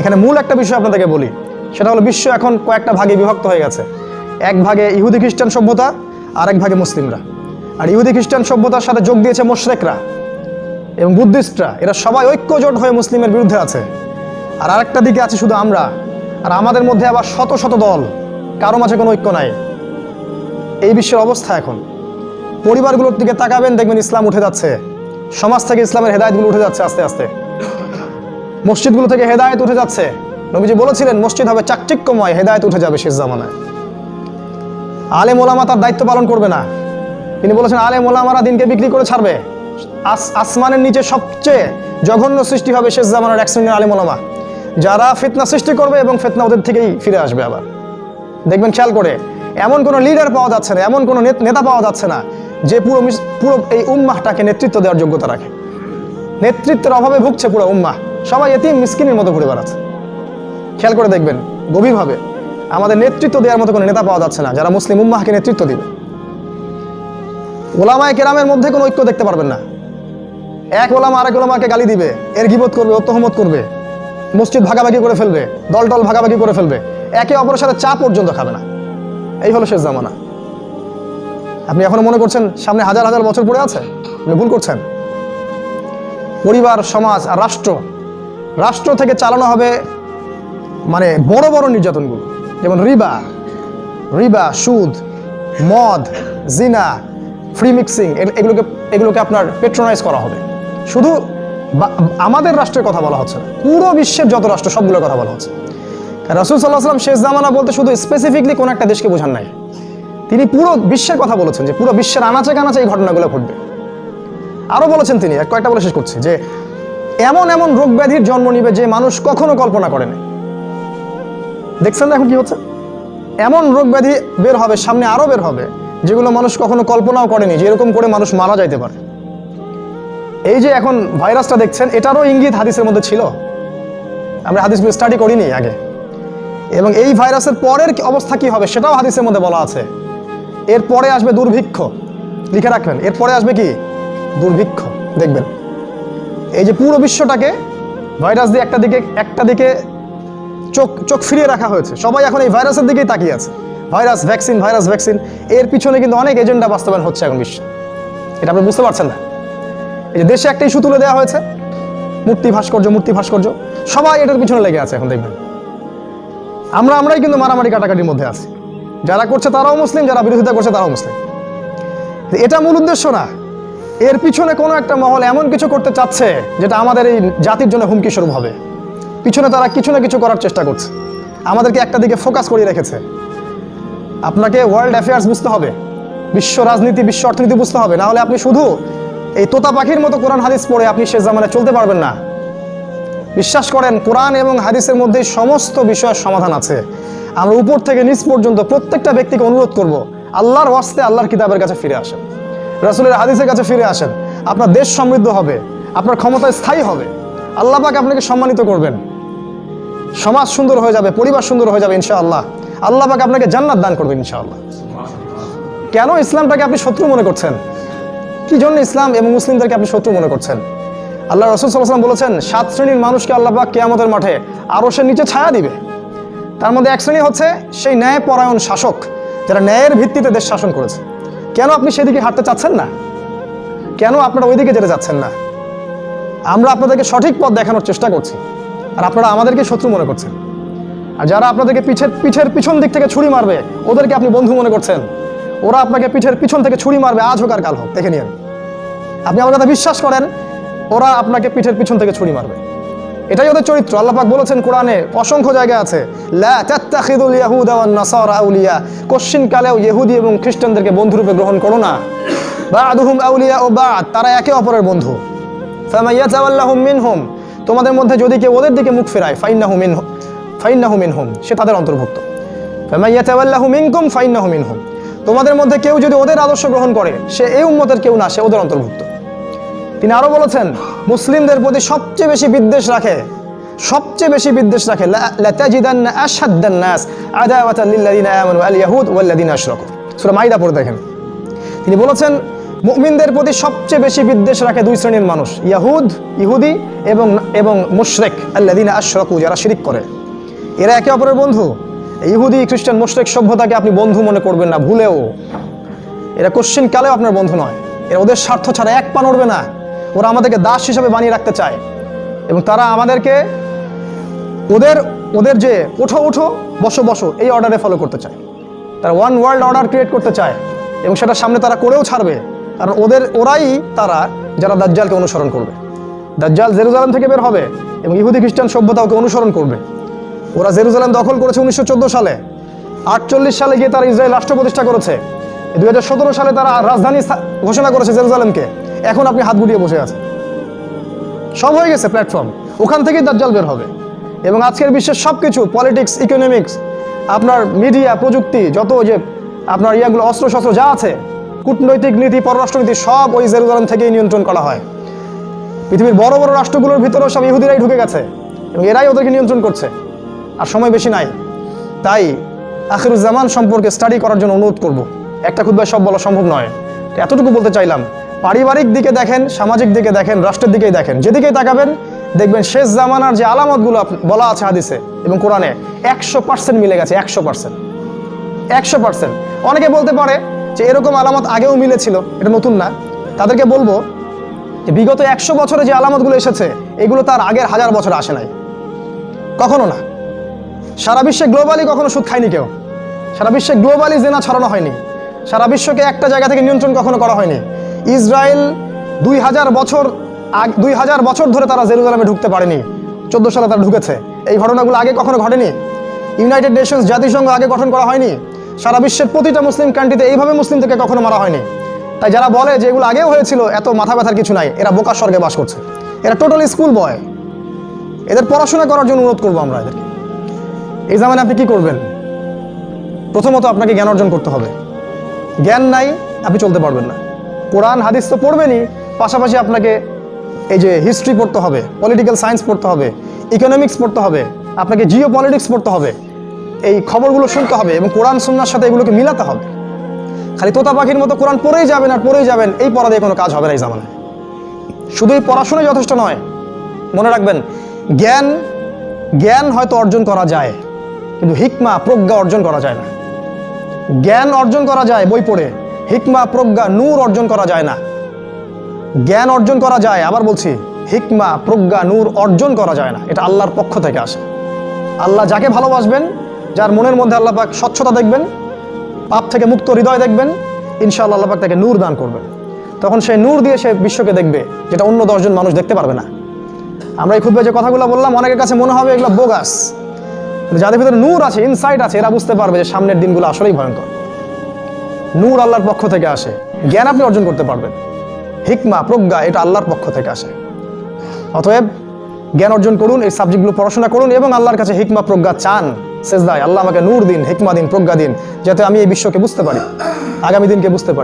এখানে মূল একটা বিষয় আপনাদেরকে বলি, সেটা হলো বিশ্ব এখন কয়েকটা ভাগে বিভক্ত হয়ে গেছে। এক ভাগে ইহুদি খ্রিস্টান সভ্যতা, আর এক ভাগে মুসলিমরা। আর ইহুদি খ্রিস্টান সভ্যতার সাথে যোগ দিয়েছে মোশরেকরা এবং বুদ্ধিস্টরা। এরা সবাই ঐক্যজোট হয়ে মুসলিমের বিরুদ্ধে আছে। আর আরেকটা দিকে আছে শুধু আমরা, আর আমাদের মধ্যে আবার শত শত দল, কারও মাঝে কোনো ঐক্য নাই। এই বিশ্বের অবস্থা এখন। পরিবারগুলোর দিকে তাকাবেন, দেখবেন ইসলাম উঠে যাচ্ছে। সমাজ থেকে ইসলামের হেদায়তগুলো উঠে যাচ্ছে আস্তে আস্তে। মসজিদগুলো থেকে হেদায়েত উঠে যাচ্ছে। নবীজি বলেছিলেন, মসজিদ হবে চাকচিক্যময়, হেদায়েত উঠে যাবে শেষ জামানায়। আলেম ওলামা তার দায়িত্ব পালন করবে না। তিনি বলেছেন, আলেম ওলামারা দিনকে বিক্রি করে ছাড়বে। আসমানের নিচে সবচেয়ে জঘন্য সৃষ্টি হবে শেষ জামানার এক শ্রেণির আলেম ওলামা। যারা ফিতনা সৃষ্টি করবে এবং ফিতনা ওদের থেকেই ফিরে আসবে আবার। দেখবেন, খেয়াল করে, এমন কোনো লিডার পাওয়া যাচ্ছে না, এমন কোনো নেত- নেতা পাওয়া যাচ্ছে না, যে পুরো পুরো এই উম্মাহটাকে নেতৃত্ব দেওয়ার যোগ্যতা রাখে। নেতৃত্বের অভাবে ভুগছে পুরো উম্মাহ। সবাই এতিম, মিসকিনের মতো ঘুরে বেড়াচ্ছে। খেয়াল করে দেখবেন, গভীরভাবে আমাদের নেতৃত্ব দেওয়ার মতো কোনো নেতা পাওয়া যাচ্ছে না, যারা মুসলিম উম্মাহকে নেতৃত্ব দিবে। ওলামায় কেরামের মধ্যে কোনো ঐক্য দেখতে পারবেন না। এক ওলামা আরেক ওলামাকে গালি দিবে, এর গিবত করবে অত্যহমত করবে, মসজিদ ভাগাভাগি করে ফেলবে দল টল ভাগাভাগি করে ফেলবে, একে অপরের সাথে চা পর্যন্ত খাবে না। এই হলো শেষ জামানা। আপনি এখনও মনে করছেন সামনে হাজার হাজার বছর পড়ে আছে? আপনি ভুল করছেন। পরিবার, সমাজ আর রাষ্ট্র রাষ্ট্র থেকে চালানো হবে মানে বড় বড় নির্যাতনগুলো। যেমন রিবা রিবা, সুদ, মদ, জিনা ফ্রি মিক্সিং এগুলোকে এগুলোকে আপনার পেট্রোনাইজ করা হবে। শুধু আমাদের রাষ্ট্রের কথা বলা হচ্ছে না, পুরো বিশ্বের যত রাষ্ট্র, সবগুলোর কথা বলা হচ্ছে। রসুল সাল্লাহ সাল্লাম শেষ জামানা বলতে শুধু স্পেসিফিকলি কোনো একটা দেশকে বোঝান নাই। তিনি পুরো বিশ্বের কথা বলেছেন যে পুরো বিশ্বের আনাচে কানাচে এই ঘটনাগুলো ঘটবে। আরও বলেছেন তিনি কয়েকটা বলে শেষ করছি যে এমন এমন রোগ ব্যাধির জন্ম নিবে যে মানুষ কখনো কল্পনা করেনি দেখছেন এখন কি হচ্ছে? এমন রোগ ব্যাধি বের হবে, সামনে আরও বের হবে, যেগুলো মানুষ কখনো কল্পনাও করেনি যে এরকম করে মানুষ মারা যাইতে পারে। এই যে এখন ভাইরাসটা দেখছেন, এটারও ইঙ্গিত হাদিসের মধ্যে ছিল। আমরা হাদিসগুলো স্টাডি করিনি আগে। এবং এই ভাইরাসের পরের অবস্থা কি হবে, সেটাও হাদিসের মধ্যে বলা আছে। এর পরে আসবে দুর্ভিক্ষ। লিখে রাখবেন এর পরে আসবে কি? দুর্ভিক্ষ। দেখবেন। এই যে পুরো বিশ্বটাকে ভাইরাস দিয়ে একটা দিকে একটা দিকে চোখ চোখ ফিরিয়ে রাখা হয়েছে। সবাই এখন এই ভাইরাসের দিকেই তাকিয়ে আছে। ভাইরাস ভ্যাকসিন ভাইরাস ভ্যাকসিন এর পিছনে কিন্তু অনেক এজেন্ডা বাস্তবায়ন হচ্ছে এখন বিশ্বে। এটা আপনি বুঝতে পারছেন না। এই যে দেশে একটা ইস্যু তুলে দেওয়া হয়েছে। মূর্তি ভাস্কর্য মূর্তি ভাস্কর্য। সবাই এটার পিছনে লেগে আছে এখন দেখবেন। আমরা আমরাই কিন্তু মারামারি কাটাকাটির মধ্যে আছি। যারা করছে তারাও মুসলিম, যারা বিরোধিতা করছে তারাও মুসলিম। এটা মূল উদ্দেশ্য না। এর পিছনে কোনো একটা মহল এমন কিছু করতে চাচ্ছে যেটা আমাদের এই জাতির জন্য হুমকি স্বরূপ হবে। পিছনে তারা কিছু না কিছু করার চেষ্টা করছে। আমাদেরকে একটা দিকে ফোকাস করিয়ে রেখেছে। আপনাকে ওয়ার্ল্ড অ্যাফেয়ার্স বুঝতে হবে। বিশ্ব রাজনীতি, বিশ্ব অর্থনীতি বুঝতে হবে। না হলে আপনি শুধু এই তোতা পাখির মতো কোরআন, হাদিস পড়ে আপনি শেষ জামানায় চলতে পারবেন না। বিশ্বাস করেন, কোরআন এবং হাদিসের মধ্যে সমস্ত বিষয়ের সমাধান আছে। আমরা উপর থেকে নিচ পর্যন্ত প্রত্যেকটা ব্যক্তিকে অনুরোধ করব, আল্লাহর ওয়াস্তে আল্লাহর কিতাবের কাছে ফিরে আসেন। রাসূলের হাদিসের কাছে ফিরে আসেন। আপনার দেশ সমৃদ্ধ হবে, আপনার ক্ষমতা স্থায়ী হবে। আল্লাহ পাক আপনাকে সম্মানিত করবেন। সমাজ সুন্দর হয়ে যাবে, পরিবার সুন্দর হয়ে যাবে ইনশাআল্লাহ। আল্লাহ পাক আপনাকে জান্নাত দান করবেন ইনশাআল্লাহ। কেন ইসলামটাকে আপনি শত্রু মনে করছেন? কি জন্য ইসলাম এবং মুসলিমদেরকে আপনি শত্রু মনে করছেন? আল্লাহ রসুল সাল্লাম বলেছেন, সাত শ্রেণির মানুষকে আল্লাহ পাক কেয়ামতের মাঠে আরও সে নিচে ছায়া দিবে। তার মধ্যে এক শ্রেণি হচ্ছে সেই ন্যায় পরায়ণ শাসক, যারা ন্যায়ের ভিত্তিতে দেশ শাসন করেছে। কেন আপনি সেদিকে হাঁটতে চাচ্ছেন না? কেন আপনারা ওইদিকে যেতে চাচ্ছেন না? আমরা আপনাদেরকে সঠিক পথ দেখানোর চেষ্টা করছি, আর আপনারা আমাদেরকে শত্রু মনে করছেন। আর যারা আপনাদেরকে পিছের পিঠের পিছন দিক থেকে ছুরি মারবে, ওদেরকে আপনি বন্ধু মনে করছেন। ওরা আপনাকে পিঠের পিছন থেকে ছুরি মারবে, আজ হোক আর কাল হোক, দেখে নিন। আপনি আমার কথা বিশ্বাস করেন, ওরা আপনাকে পিঠের পিছন থেকে ছুরি মারবে। এটাই ওদের চরিত্র। আল্লাহ পাক বলেছেন কোরআনে, অসংখ্য জায়গা আছে আউলিয়া কোশ্চিন কালেও ইহুদি এবং খ্রিস্টানদেরকে বন্ধুরূপে গ্রহণ করো না। বাদুহুম আউলিয়া ও বাদ, তারা একে অপরের বন্ধু। মিনহুম, তোমাদের মধ্যে যদি কেউ ওদের দিকে মুখ ফেরায়, ফাইন্নাহু মিনহুম ফাইন্নাহু মিনহুম, সে তাদের অন্তর্ভুক্ত। ফামাইয়াতাওয়াল্লাহু মিনকুম, ফাইন্নাহু মিনহুম, তোমাদের মধ্যে কেউ যদি ওদের আদর্শ গ্রহণ করে, সে এই উম্মতের কেউ না, সে ওদের অন্তর্ভুক্ত। তিনি আরও বলেছেন, মুসলিমদের প্রতি সবচেয়ে বেশি বিদ্বেষ রাখে, সবচেয়ে বেশি বিদ্বেষ রাখে মাইদা পড়ে দেখেন। তিনি বলেছেন, মুমিনদের প্রতি সবচেয়ে বেশি বিদ্বেষ রাখে দুই শ্রেণির মানুষ, ইয়াহুদ, ইহুদি এবং এবং মুশরেক আল্লাদিন আশরকু, যারা শিরিক করে। এরা একে অপরের বন্ধু। ইহুদি খ্রিস্টান মুশরেক সভ্যতাকে আপনি বন্ধু মনে করবেন না, ভুলেও। এরা কোশ্চিন কালেও আপনার বন্ধু নয়। এরা ওদের স্বার্থ ছাড়া এক পা নড়বে না। ওরা আমাদেরকে দাস হিসাবে বানিয়ে রাখতে চায়। এবং তারা আমাদেরকে ওদের ওদের যে ওঠো ওঠো, বসো বসো, এই অর্ডারে ফলো করতে চায়। তারা ওয়ান ওয়ার্ল্ড অর্ডার ক্রিয়েট করতে চায় এবং সেটা সামনে তারা করেও ছাড়বে। কারণ ওদের, ওরাই তারা যারা দাজ্জালকে অনুসরণ করবে। দাজ্জাল জেরুজালেম থেকে বের হবে এবং ইহুদি খ্রিস্টান সভ্যতা ওকে অনুসরণ করবে। ওরা জেরুজালেম দখল করেছে উনিশশো চোদ্দ সালে। আটচল্লিশ সালে গিয়ে তারা ইসরায়েল রাষ্ট্র প্রতিষ্ঠা করেছে। দুই হাজার সতেরো সালে তারা রাজধানী ঘোষণা করেছে জেরুজালেমকে। এখন আপনি হাত গুটিয়ে বসে আছেন। সব হয়ে গেছে প্ল্যাটফর্ম ওখান থেকেই দাজ্জাল বের হবে। এবং আজকের বিশ্বের সব কিছু পলিটিক্স ইকোনমিক্স আপনার মিডিয়া প্রযুক্তি, যত যে আপনার ইয়াগুলো অস্ত্র শস্ত্র যা আছে, কূটনৈতিক নীতি, পররাষ্ট্রনীতি, সব ওই জেরুজালেম থেকেই নিয়ন্ত্রণ করা হয়। পৃথিবীর বড় বড় রাষ্ট্রগুলোর ভিতরেও সব ইহুদিরাই ঢুকে গেছে, এবং এরাই ওদেরকে নিয়ন্ত্রণ করছে। আর সময় বেশি নাই। তাই আখিরুজ্জামান সম্পর্কে স্টাডি করার জন্য অনুরোধ করব। একটা খুদ্ায় সব বলা সম্ভব নয়। এতটুকু বলতে চাইলাম পারিবারিক দিকে দেখেন, সামাজিক দিকে দেখেন, রাষ্ট্রের দিকেই দেখেন। যেদিকেই তাকাবেন, দেখবেন শেষ জামানার যে আলামতগুলো বলা আছে হাদিসে এবং কোরআনে, একশো পার্সেন্ট মিলে গেছে, একশো পার্সেন্ট একশো পার্সেন্ট অনেকে বলতে পারে যে এরকম আলামত আগেও মিলেছিল, এটা নতুন না। তাদেরকে বলব যে বিগত একশো বছরে যে আলামতগুলো এসেছে, এগুলো তার আগের হাজার বছর আসে নাই। কখনো না। সারা বিশ্বে গ্লোবালি কখনো সুদ খায়নি কেউ। সারা বিশ্বে গ্লোবালি জেনা ছড়ানো হয়নি। সারা বিশ্বকে একটা জায়গা থেকে নিয়ন্ত্রণ কখনো করা হয়নি। ইসরায়েল দুই হাজার বছর আগ, দুই হাজার বছর ধরে তারা জেরুজালামে ঢুকতে পারেনি। চোদ্দ সালে তারা ঢুকেছে। এই ঘটনাগুলো আগে কখনো ঘটেনি। ইউনাইটেড নেশনস জাতিসংঘ আগে গঠন করা হয়নি। সারা বিশ্বের প্রতিটা মুসলিম কান্ট্রিতে এইভাবে মুসলিমদেরকে কখনো মারা হয়নি। তাই যারা বলে যে এগুলো আগেও হয়েছিল, এত মাথা ব্যথার কিছু নাই। এরা বোকা স্বর্গে বাস করছে। এরা টোটাল স্কুল বয়। এদের পড়াশোনা করার জন্য অনুরোধ করব আমরা এদেরকে। এই জামানে আপনি কি করবেন? প্রথমত আপনাকে জ্ঞান অর্জন করতে হবে। জ্ঞান নাই, আপনি চলতে পারবেন না। কোরআন, হাদিস তো পড়বেনই। পাশাপাশি আপনাকে এই যে হিস্ট্রি পড়তে হবে পলিটিক্যাল সায়েন্স পড়তে হবে ইকোনমিক্স পড়তে হবে, আপনাকে জিও পলিটিক্স পড়তে হবে, এই খবরগুলো শুনতে হবে এবং কোরআন, সুন্নার সাথে এগুলোকে মিলাতে হবে। খালি তোতা পাখির মতো কোরআন পড়েই যাবেন আর পড়েই যাবেন, এই পড়া দিয়ে কোনো কাজ হবে না এই জামানায়। শুধু এই পড়াশোনাই যথেষ্ট নয়, মনে রাখবেন, জ্ঞান জ্ঞান হয়তো অর্জন করা যায়, কিন্তু হিকমা, প্রজ্ঞা অর্জন করা যায় না। জ্ঞান অর্জন করা যায় বই পড়ে হিকমা প্রজ্ঞা নূর অর্জন করা যায় না। জ্ঞান অর্জন করা যায়, আবার বলছি, হিকমা প্রজ্ঞা নূর অর্জন করা যায় না। এটা আল্লাহর পক্ষ থেকে আসে। আল্লাহ যাকে ভালোবাসবেন, যার মনের মধ্যে আল্লাহ পাক স্বচ্ছতা দেখবেন, পাপ থেকে মুক্ত হৃদয় দেখবেন, ইনশাআল্লাহ আল্লাহ পাক তাকে নূর দান করবেন। তখন সেই নূর দিয়ে সে বিশ্বকে দেখবে, যেটা অন্য দশজন মানুষ দেখতে পারবে না। আমরা এই খুদ্ যে কথাগুলো বললাম, অনেকের কাছে মনে হবে এগুলো বোগাস যাদের ভিতরে নূর আছে ইনসাইট আছে, এরা বুঝতে পারবে যে সামনের দিনগুলো আসলেই ভয়ঙ্কর। নূর আল্লাহর পক্ষ থেকে আসে। জ্ঞান আপনি অর্জন করতে পারবেন। হিকমা, প্রজ্ঞা, এটা আল্লাহর পক্ষ থেকে আসে। অতএব, জ্ঞান অর্জন করুন, এই সাবজেক্টগুলো পড়াশোনা করুন এবং আল্লাহর কাছে হিকমা, প্রজ্ঞা, চান শেষদায় আল্লাহ আমাকে নূর দিন, হিকমা দিন, প্রজ্ঞা দিন, যাতে আমি এই বিশ্বকে বুঝতে পারি, আগামী দিনকে বুঝতে পারি।